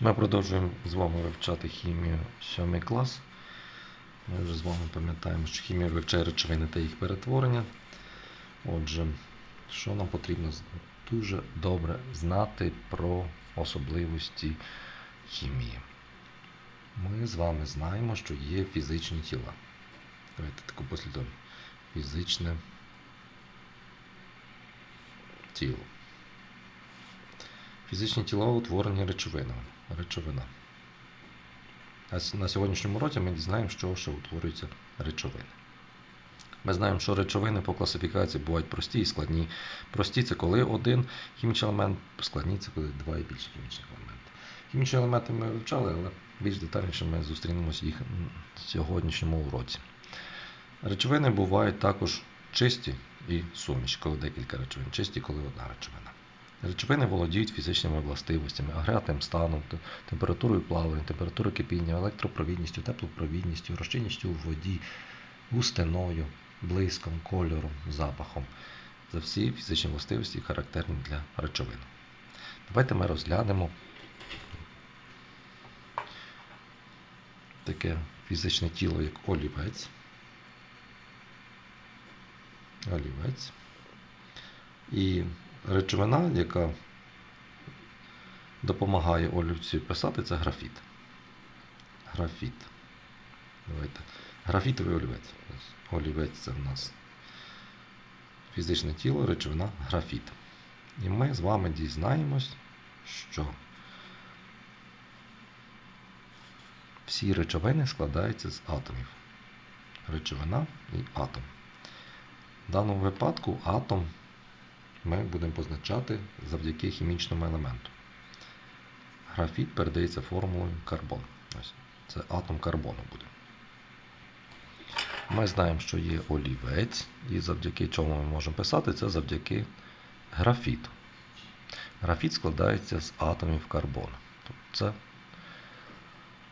Ми продовжуємо з вами вивчати хімію 7 клас. Ми вже з вами пам'ятаємо, що хімія вивчає речовини та їх перетворення. Отже, що нам потрібно дуже добре знати про особливості хімії. Ми з вами знаємо, що є фізичні тіла. Давайте таку послідовність. Фізичне тіло. Фізичні тіла утворені речовинами. Речовина. На сьогоднішньому році ми дізнаємо, що, що утворюються речовини. Ми знаємо, що речовини по класифікації бувають прості і складні. Прості це коли один хімічний елемент, складні це коли два і більше хімічних елементів. Хімічні елементи ми вивчали, але більш детальніше ми зустрінемося їх в сьогоднішньому уроці. Речовини бувають також чисті і суміш, коли декілька речовин. Чисті, коли одна речовина. Речовини володіють фізичними властивостями, агрегатним станом, температурою плавлення, температурою кипіння, електропровідністю, теплопровідністю, розчинністю у воді, густиною, блиском, кольором, запахом. За всі фізичні властивості характерні для речовин. Давайте ми розглянемо таке фізичне тіло, як олівець. Олівець. І речовина, яка допомагає олівцю писати, це графіт. Графіт. Давайте. Графітовий олівець. Олівець це в нас фізичне тіло, речовина графіт. І ми з вами дізнаємось, що всі речовини складаються з атомів. Речовина і атом. В даному випадку атом ми будемо позначати завдяки хімічному елементу. Графіт передається формулою карбон. Ось це атом карбону буде. Ми знаємо, що є олівець, і завдяки чому ми можемо писати, це завдяки графіту. Графіт складається з атомів карбону. Тобто це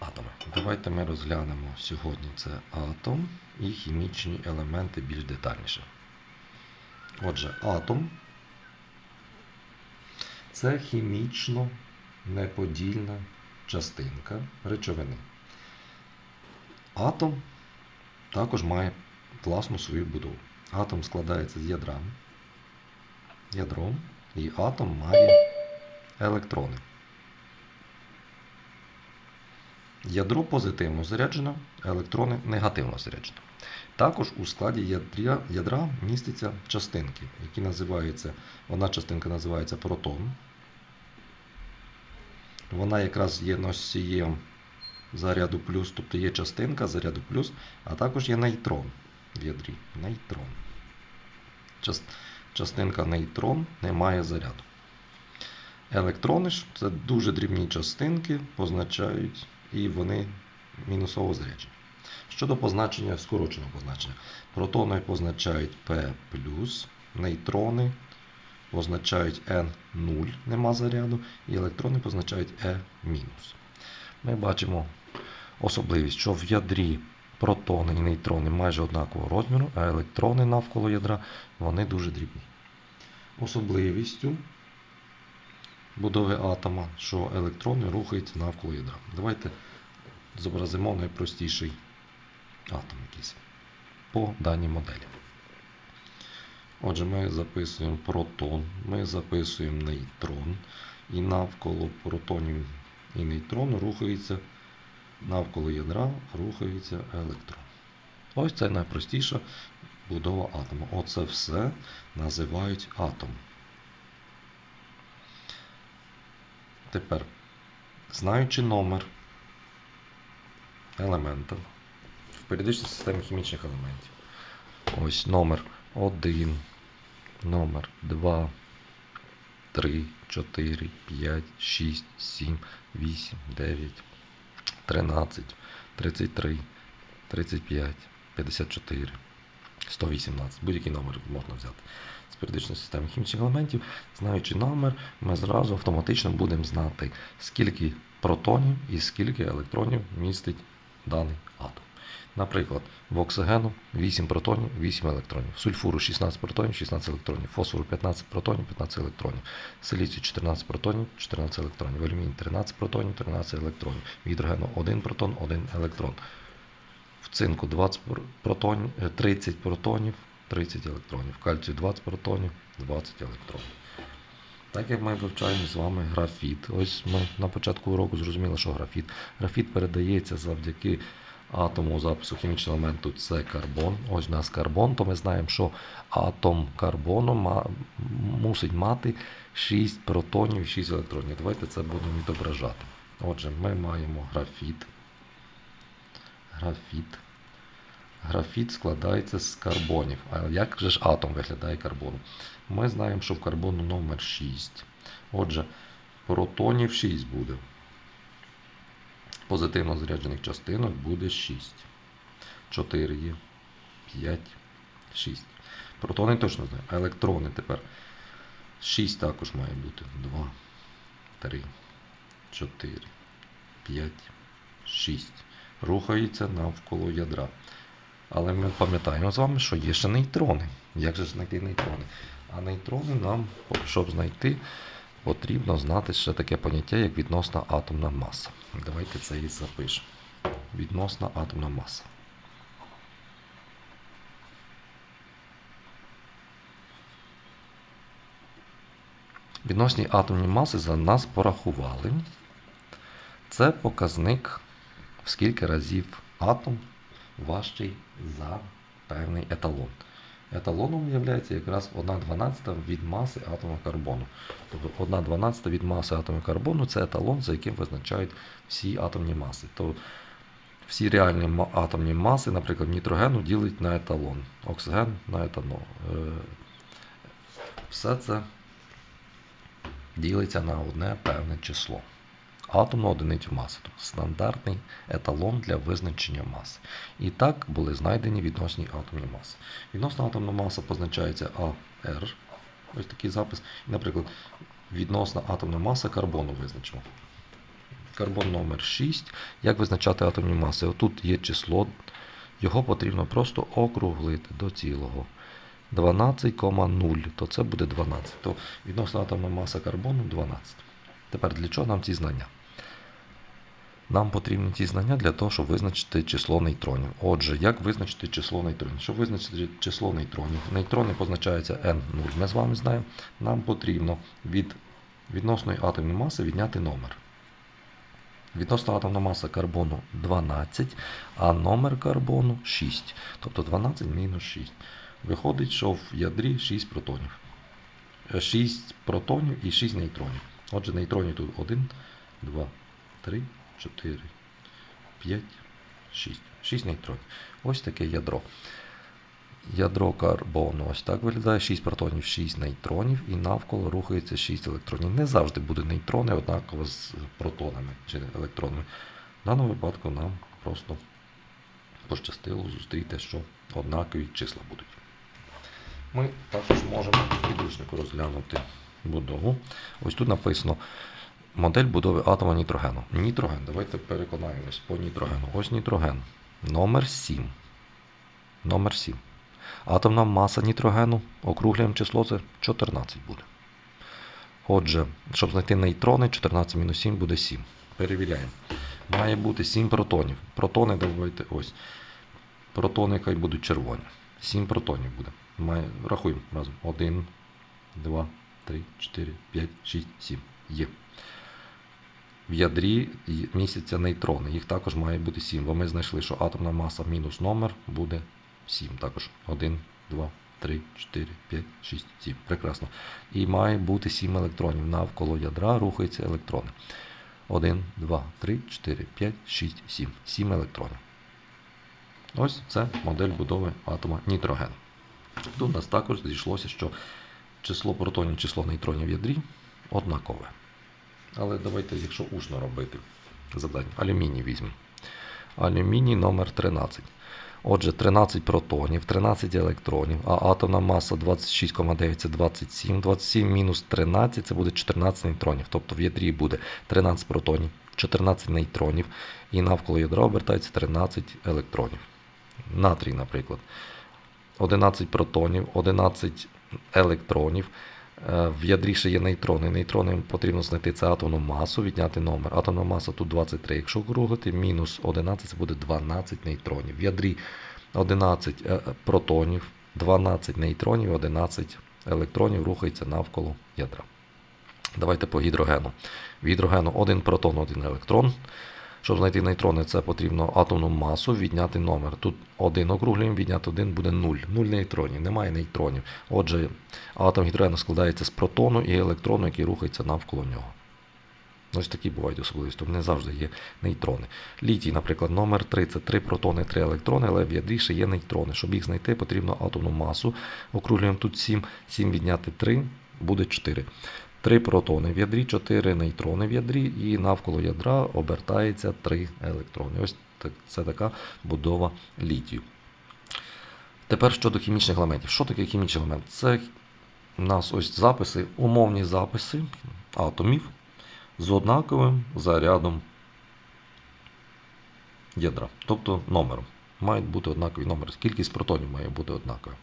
атоми. Давайте ми розглянемо сьогодні це атом і хімічні елементи більш детальніше. Отже, атом це хімічно неподільна частинка речовини. Атом також має власну свою будову. Атом складається з ядра. Ядром, і атом має електрони. Ядро позитивно заряджено, електрони негативно заряджені. Також у складі ядра, ядра містяться частинки, які називаються, одна частинка називається протон. Вона якраз є носієм заряду плюс, тобто є частинка заряду плюс, а також є нейтрон в ядрі. Нейтрон. Част, частинка нейтрон не має заряду. Електрони ж це дуже дрібні частинки, позначають і вони мінусово заряджені. Щодо позначення, скороченого позначення, протони позначають P, нейтрони позначають N0, нема заряду, і електрони позначають E-. Ми бачимо особливість, що в ядрі протони і нейтрони майже однакового розміру, а електрони навколо ядра вони дуже дрібні. Особливістю будови атома, що електрони рухаються навколо ядра. Давайте зобразимо найпростіший атом якийсь по даній моделі. Отже, ми записуємо протон, ми записуємо нейтрон, і навколо протонів і нейтрону рухається навколо ядра рухається електрон. Ось це найпростіша будова атома. Оце все називають атом. Тепер, знаючи номер елемента в періодичній системі хімічних елементів. Ось номер 1, номер 2, 3, 4, 5, 6, 7, 8, 9, 13, 33, 35, 54, 118. Будь-який номер можна взяти з періодичної системи хімічних елементів. Знаючи номер, ми зразу автоматично будемо знати, скільки протонів і скільки електронів містить даний атом. Наприклад, в оксигену 8 протонів, 8 електронів, сульфуру 16 протонів, 16 електронів, фосфору 15 протонів, 15 електронів, силіцію 14 протонів, 14 електронів, алюміній 13 протонів, 13 електронів, гідрогену 1 протон, 1 електрон. В цинку 20 протонів, е, 30 протонів, 30 електронів, кальцію 20 протонів, 20 електронів. Так як ми вивчаємо з вами графіт. Ось ми на початку уроку зрозуміли, що графіт. Графіт передається завдяки атому запису хімічного елементу це карбон. Ось у нас карбон, то ми знаємо, що атом карбону мусить мати 6 протонів і 6 електронів. Давайте це будемо відображати. Отже, ми маємо графіт. Графіт. Графіт складається з карбонів. А як же ж атом виглядає карбону? Ми знаємо, що в карбону номер 6. Отже, протонів 6 буде. Позитивно заряджених частинок буде 6. 4 є. 5, 6. Протони точно знаємо. А електрони тепер 6 також має бути. 2, 3, 4, 5, 6. Рухаються навколо ядра. Але ми пам'ятаємо з вами, що є ще нейтрони. Як же знайти нейтрони? А нейтрони нам, щоб знайти, потрібно знати ще таке поняття, як відносна атомна маса. Давайте це і запишемо. Відносна атомна маса. Відносні атомні маси за нас порахували. Це показник, в скільки разів атом важчий за певний еталон. Еталоном є якраз 1,12 від маси атома карбону. Тобто 1,12 від маси атома карбону це еталон, за яким визначають всі атомні маси. То всі реальні атомні маси, наприклад, нітрогену ділить на еталон, оксиген на етанол. Е, Все це ділиться на одне певне число. Атомну одиницю маси, тобто стандартний еталон для визначення маси. І так були знайдені відносні атомні маси. Відносна атомна маса позначається АР. Ось такий запис. Наприклад, відносна атомна маса карбону визначимо. Карбон номер 6. Як визначати атомні маси? Отут є число, його потрібно просто округлити до цілого. 12,0, то це буде 12. То відносна атомна маса карбону 12. Тепер для чого нам ці знання? Нам потрібні ці знання для того, щоб визначити число нейтронів. Отже, як визначити число нейтронів? Щоб визначити число нейтронів, нейтрони позначаються N0. Ми з вами знаємо. Нам потрібно від відносної атомної маси відняти номер. Відносна атомна маса карбону 12, а номер карбону 6. Тобто 12 мінус 6. Виходить, що в ядрі 6 протонів. 6 протонів і 6 нейтронів. Отже, нейтронів тут 1, 2, 3, 4, 5, 6. 6 нейтронів. Ось таке ядро. Ядро карбону ось так виглядає. 6 протонів, 6 нейтронів і навколо рухається 6 електронів. Не завжди буде нейтрони однаково з протонами чи електронами. В даному випадку нам просто пощастило зустріти, що однакові числа будуть. Ми також можемо підручнику розглянути будову. Ось тут написано модель будови атома нітрогену. Нітроген, давайте переконаємось по нітрогену. Ось нітроген. Номер 7. Номер 7. Атомна маса нітрогену, округлюємо число, це 14 буде. Отже, щоб знайти нейтрони, 14 мінус 7 буде 7. Перевіряємо. Має бути 7 протонів. Протони давайте ось. Протони хай будуть червоні. 7 протонів буде. Має, рахуємо разом. 1, 2, 3, 4, 5, 6, 7. Є. В ядрі містяться нейтрони. Їх також має бути 7, бо ми знайшли, що атомна маса мінус номер буде 7. Також 1, 2, 3, 4, 5, 6, 7. Прекрасно. І має бути 7 електронів. Навколо ядра рухаються електрони. 1, 2, 3, 4, 5, 6, 7. 7 електронів. Ось це модель будови атома нітроген. Тут у нас також зійшлося, що число протонів, число нейтронів в ядрі однакове. Але давайте, якщо ушно робити завдання, алюміній візьмемо. Алюміній номер 13. Отже, 13 протонів, 13 електронів, а атомна маса 26,9 це 27. 27 мінус 13 це буде 14 нейтронів. Тобто в ядрі буде 13 протонів, 14 нейтронів, і навколо ядра обертається 13 електронів. Натрій, наприклад. 11 протонів, 11 електронів. Е, В ядрі ще є нейтрони. Нейтрони потрібно знайти це атомну масу, відняти номер. Атомна маса тут 23. Якщо округлити, мінус 11 це буде 12 нейтронів. В ядрі 11 е, е, протонів, 12 нейтронів, 11 електронів рухається навколо ядра. Давайте по гідрогену. В гідрогену один протон, один електрон. Щоб знайти нейтрони, це потрібно атомну масу відняти номер. Тут один округлюємо, відняти один буде 0. 0 нейтронів, немає нейтронів. Отже, атом гідрогену складається з протону і електрону, який рухається навколо нього. Ось такі бувають особливості, не завжди є нейтрони. Літій, наприклад, номер 3 це 3 протони, 3 електрони, але в ядрі ще є нейтрони. Щоб їх знайти, потрібно атомну масу. Округлюємо тут 7, 7 відняти 3 буде 4. 3 протони в ядрі, 4 нейтрони в ядрі, і навколо ядра обертається 3 електрони. Ось це така будова літію. Тепер щодо хімічних елементів. Що таке хімічний елемент? Це у нас ось записи, умовні записи атомів з однаковим зарядом ядра, тобто номером. Мають бути однакові номери. Кількість протонів має бути однакова.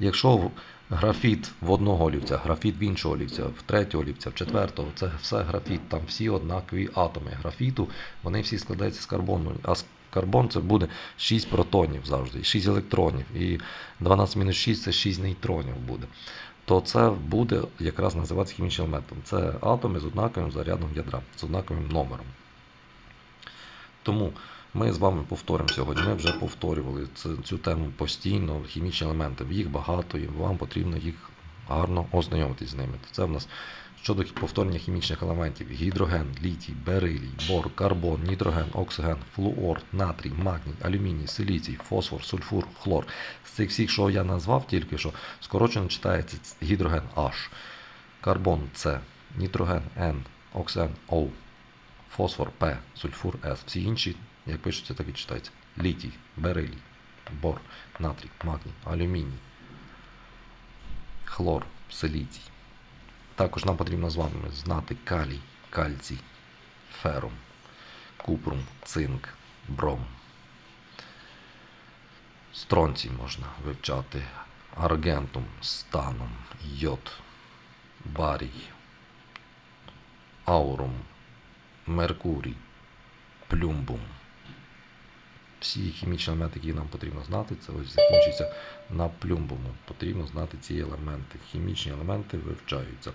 Якщо графіт в одного олівця, графіт в іншого олівця, в третього олівця, в четвертого, це все графіт, там всі однакові атоми графіту, вони всі складаються з карбону. А карбон це буде 6 протонів завжди, 6 електронів. І 12 мінус 6 це 6 нейтронів буде. То це буде якраз називатися хімічним елементом. Це атоми з однаковим зарядом ядра, з однаковим номером. Тому ми з вами повторимо сьогодні. Ми вже повторювали цю, тему постійно. Хімічні елементи. Їх багато, і вам потрібно їх гарно ознайомитись з ними. Це в нас щодо повторення хімічних елементів: гідроген, літій, берилій, бор, карбон, нітроген, оксиген, флуор, натрій, магній, алюміній, силіцій, фосфор, сульфур, хлор. З цих всіх, що я назвав тільки що, скорочено читається гідроген H, карбон С, нітроген N, оксиген O, фосфор П, сульфур С. Всі інші, як пишуться, так і читаються. Літій, берилій, бор, натрій, магній, алюміній, хлор, силіцій. Також нам потрібно з вами знати калій, кальцій, ферум, купрум, цинк, бром. Стронцій можна вивчати, аргентум, станом, йод, барій, аурум, Меркурій, плюмбум. Всі хімічні елементи, які нам потрібно знати, це ось закінчується на плюмбуму. Потрібно знати ці елементи. Хімічні елементи вивчаються.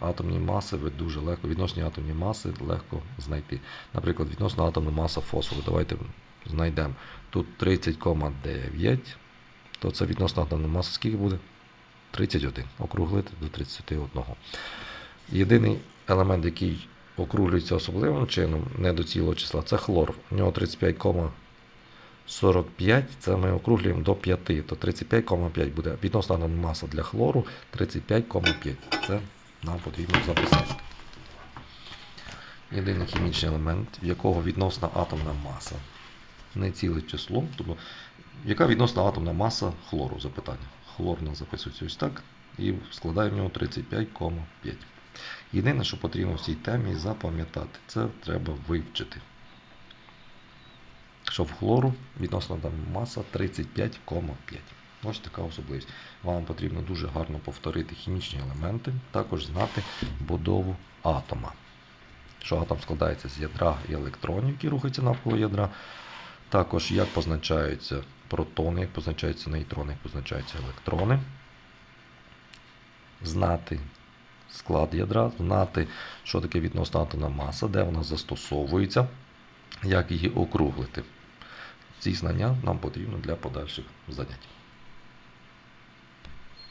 Атомні маси ви дуже легко, відносні атомні маси легко знайти. Наприклад, відносна атомна маса фосфору. Давайте знайдемо. Тут 30,9, то це відносна атомна маса. Скільки буде? 31. Округлити до 31. Єдиний елемент, який округлюється особливим чином, не до цілого числа, це хлор. У нього 35,45, це ми округлюємо до 5, то 35,5 буде відносна атомна маса для хлору 35,5. Це нам потрібно записати. Єдиний хімічний елемент, в якого відносна атомна маса. Не ціле число. Тобто, яка відносна атомна маса хлору? Запитання. Хлор у нас записується ось так. І складає в нього 35,5. Єдине, що потрібно в цій темі запам'ятати, це треба вивчити. Що в хлору відносна там маса 35,5. Ось така особливість. Вам потрібно дуже гарно повторити хімічні елементи, також знати будову атома. Що атом складається з ядра і електронів, які рухаються навколо ядра. Також як позначаються протони, як позначаються нейтрони, як позначаються електрони. Знати склад ядра, знати, що таке відносна атомна маса, де вона застосовується, як її округлити. Ці знання нам потрібно для подальших занять.